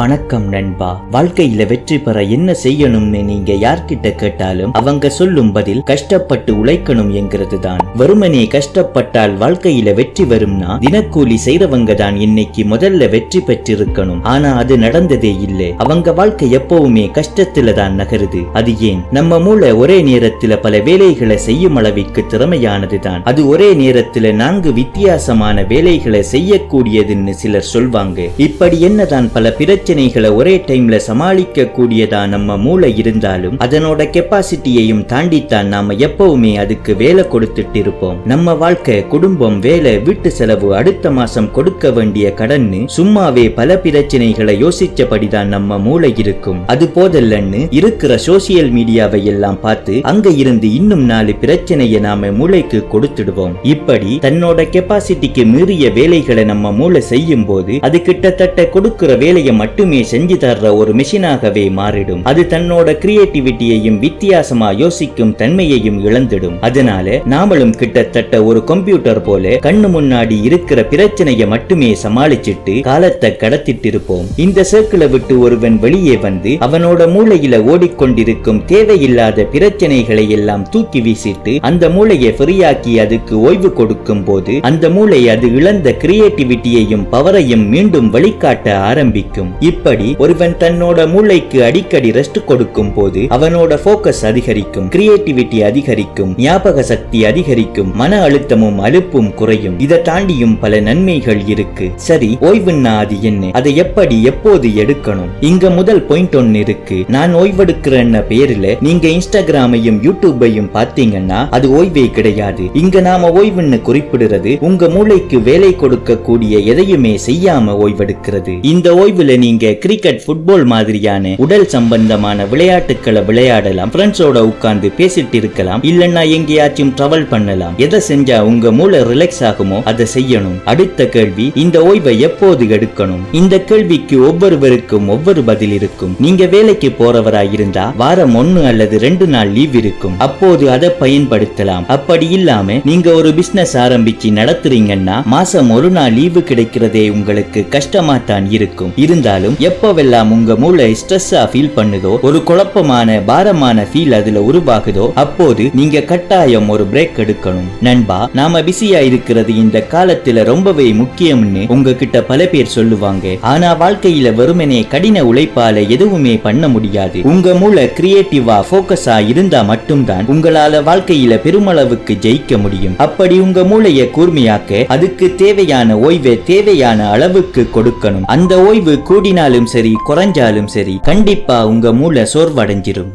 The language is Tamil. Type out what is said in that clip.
வணக்கம் நண்பா. வாழ்க்கையில வெற்றி பெற என்ன செய்யணும்னு நீங்க யார்கிட்ட கேட்டாலும் அவங்க சொல்லும் பதில் கஷ்டப்பட்டு உழைக்கணும் என்கிறது தான் வெறுமனே கஷ்டப்பட்டால் வாழ்க்கையில வெற்றி வரும்னா தினக்கூலி செய்றவங்க தான் இன்னைக்கு முதல்ல வெற்றி பெற்றிருக்கணும். ஆனா அது நடந்ததே இல்லை. அவங்க வாழ்க்கை எப்பவுமே கஷ்டத்துல தான் நகருது. அது ஏன்? நம்ம மூளை ஒரே நேரத்துல பல வேலைகளை செய்யும் அளவிற்கு திறமையானது தான் அது ஒரே நேரத்துல நான்கு வித்தியாசமான வேலைகளை செய்யக்கூடியதுன்னு சிலர் சொல்வாங்க. இப்படி என்னதான் பல பிரச்சனைகளை ஒரே டைம்ல சமாளிக்க கூடியதா நம்ம மூளை இருந்தாலும் அதனோட கெப்பாசிட்டியையும் தாண்டித்தான் நாம எப்பவுமே அதுக்கு வேலை கொடுத்துட்டு இருப்போம் நம்ம வாழ்க்கை குடும்பம் வேலை வீட்டு செலவு அடுத்த மாசம் கொடுக்க வேண்டிய கடன்னு சும்மாவே பல பிரச்சனைகளை யோசிச்சபடிதான் நம்ம மூளை இருக்கும். அது போதல்லன்னு இருக்கிற சோசியல் மீடியாவை எல்லாம் பார்த்து அங்க இருந்து இன்னும் நாலு பிரச்சனையை நாம மூளைக்கு கொடுத்துடுவோம். இப்படி தன்னோட கெப்பாசிட்டிக்கு மீறிய வேலைகளை நம்ம மூளை செய்யும் போது அது கிட்டத்தட்ட கொடுக்கிற வேலையை மட்டும் செஞ்சு தர்ற ஒரு மிஷினாகவே மாறிடும். அது தன்னோட கிரியேட்டிவிட்டியையும் வித்தியாசமா யோசிக்கும் தன்மையையும் இழந்துடும். அதனால நாமளும் கிட்டத்தட்ட ஒரு கம்ப்யூட்டர் போல கண்ணு முன்னாடி இருக்கிற பிரச்சனையை மட்டுமே சமாளிச்சிட்டு காலத்தை கடத்திட்டு இருப்போம் இந்த சர்க்கிளை விட்டு ஒருவன் வெளியே வந்து அவனோட மூளையில ஓடிக்கொண்டிருக்கும் தேவையில்லாத பிரச்சனைகளை எல்லாம் தூக்கி வீசிட்டு அந்த மூளையை ஃப்ரீயாக்கி அதுக்கு ஓய்வு கொடுக்கும் போது அந்த மூளை அது இழந்த கிரியேட்டிவிட்டியையும் பவரையும் மீண்டும் வழிகாட்ட ஆரம்பிக்கும். இப்படி ஒருவன் தன்னோட மூளைக்கு அடிக்கடி ரெஸ்ட் கொடுக்கும் போது அவனோட போக்கஸ் அதிகரிக்கும் கிரியேட்டிவிட்டி அதிகரிக்கும் ஞாபக சக்தி அதிகரிக்கும் மன அழுத்தமும் அலுப்பும் குறையும். இதை தாண்டியும் பல நன்மைகள் இருக்கு. சரி ஓய்வுன்னா அது என்ன? அதை எப்படி எப்போது எடுக்கணும்? இங்க முதல் பாயிண்ட் ஒன்னு இருக்கு. நான் ஓய்வெடுக்கிறேன்ன பேர்ல நீங்க இன்ஸ்டாகிராமையும் யூடியூபையும் பார்த்தீங்கன்னா அது ஓய்வே கிடையாது. இங்க நாம ஓய்வுன்னு குறிப்பிடுறது உங்க மூளைக்கு வேலை கொடுக்கக்கூடிய எதையுமே செய்யாம ஓய்வெடுக்கிறது. இந்த ஓய்வுல நீ நீங்க கிரிக்கெட் ஃபுட்பால் மாதிரியான உடல் சம்பந்தமான விளையாட்டுகளை விளையாடலாம். ஃப்ரெண்ட்ஸோட உட்கார்ந்து பேசிட்டு இருக்கலாம். இல்லைன்னா எங்கேயாச்சும் டிராவல் பண்ணலாம். எதை செஞ்சா உங்க மூளை ரிலாக்ஸ் ஆகுமோ அதை செய்யணும். அடுத்த கேள்வி இந்த ஓய்வை எப்போது எடுக்கணும்? இந்த கேள்விக்கு ஒவ்வொருவருக்கும் ஒவ்வொரு பதில் இருக்கும். நீங்க வேலைக்கு போறவரா இருந்தா வாரம் ஒன்னு அல்லது ரெண்டு நாள் லீவ் இருக்கும். அப்போது அதை பயன்படுத்தலாம். அப்படி இல்லாம நீங்க ஒரு பிசினஸ் ஆரம்பிச்சு நடத்துறீங்கன்னா மாசம் ஒரு நாள் லீவு கிடைக்கிறதே உங்களுக்கு கஷ்டமா தான் இருக்கும். இருந்தாலும் இருந்தாலும் எப்பவெல்லாம் உங்க மூளை ஸ்ட்ரெஸ்ஸா ஃபீல் பண்ணுதோ ஒரு குழப்பமான பாரமான ஃபீல் அதுல உருவாகுதோ அப்போது நீங்க கட்டாயம் ஒரு பிரேக் எடுக்கணும். நண்பா நாம பிஸியா இருக்கிறது இந்த காலத்துல ரொம்பவே முக்கியம்னு உங்ககிட்ட பல பேர் சொல்லுவாங்க. ஆனா வாழ்க்கையில வெறுமனே கடின உழைப்பால எதுவுமே பண்ண முடியாது. உங்க மூளை கிரியேட்டிவா போக்கஸா இருந்தா மட்டும்தான் உங்களால வாழ்க்கையில பெருமளவுக்கு ஜெயிக்க முடியும். அப்படி உங்க மூளையை கூர்மையாக்க அதுக்கு தேவையான ஓய்வை தேவையான அளவுக்கு கொடுக்கணும். அந்த ஓய்வு கூடினாலும் சரி குறைஞ்சாலும் சரி கண்டிப்பா உங்க மூளை சோர்வடைஞ்சிரும்.